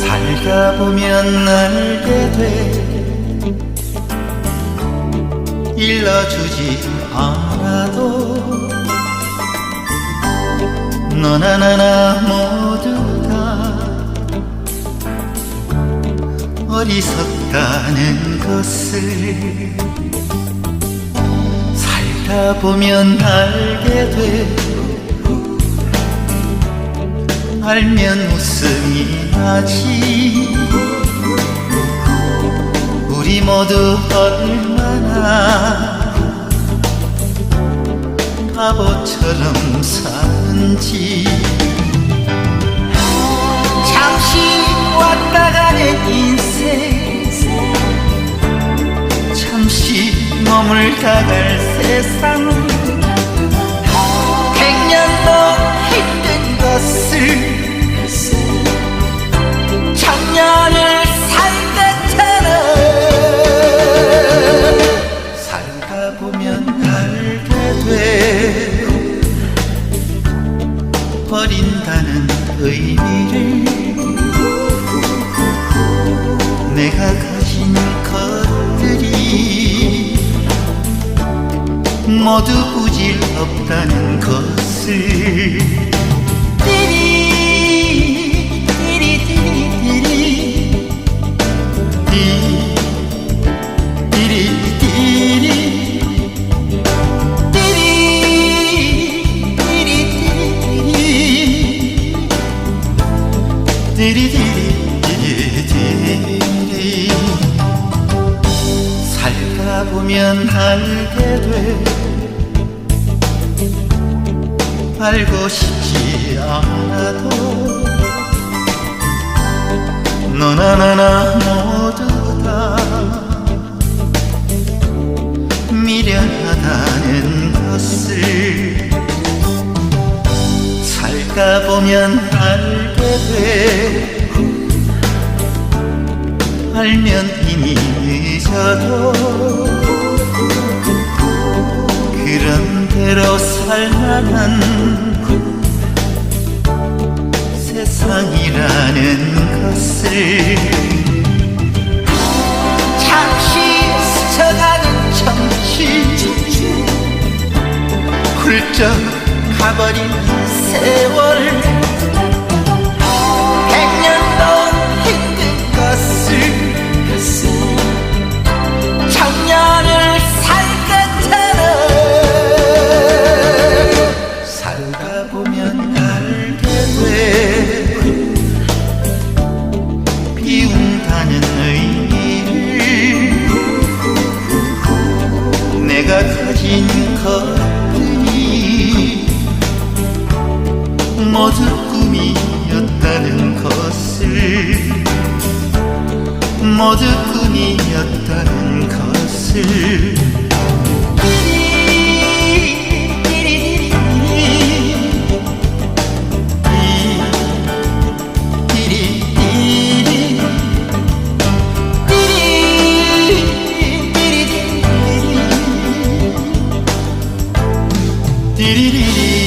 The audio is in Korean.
살다 보면 알게 돼. 일러주지 않아도 너나 나나 모 어리석다는 것을 살다 보면 알게 돼 알면 웃음이 나지 우리 모두 얼마나 바보처럼 사는지 머물다 갈 세상. 백년도 힘든 것을 작년을 살겠잖아 살다 보면 알게 돼 버린다는 의미를 내가 모두 부질 없다는 것을. 띠리 띠리 띠리. 띠리 띠리 띠리. 띠리 띠리 띠리 띠리. 살다 보면 알게 돼 알고 싶지 않아도 너나 나나 모두 다 미련하다는 것을 살다 보면 알게 돼. 알면 이미 늦어도 그런 대로 살만한 세상이라는 것을 잠시 스쳐가는 정치 훌쩍 가버린 세월 살다 보면 알게 돼 비운다는 의미를 내가 가진 것들이 모두 꿈이었다는 것을 모두 꿈이었다는 것을 띠리리리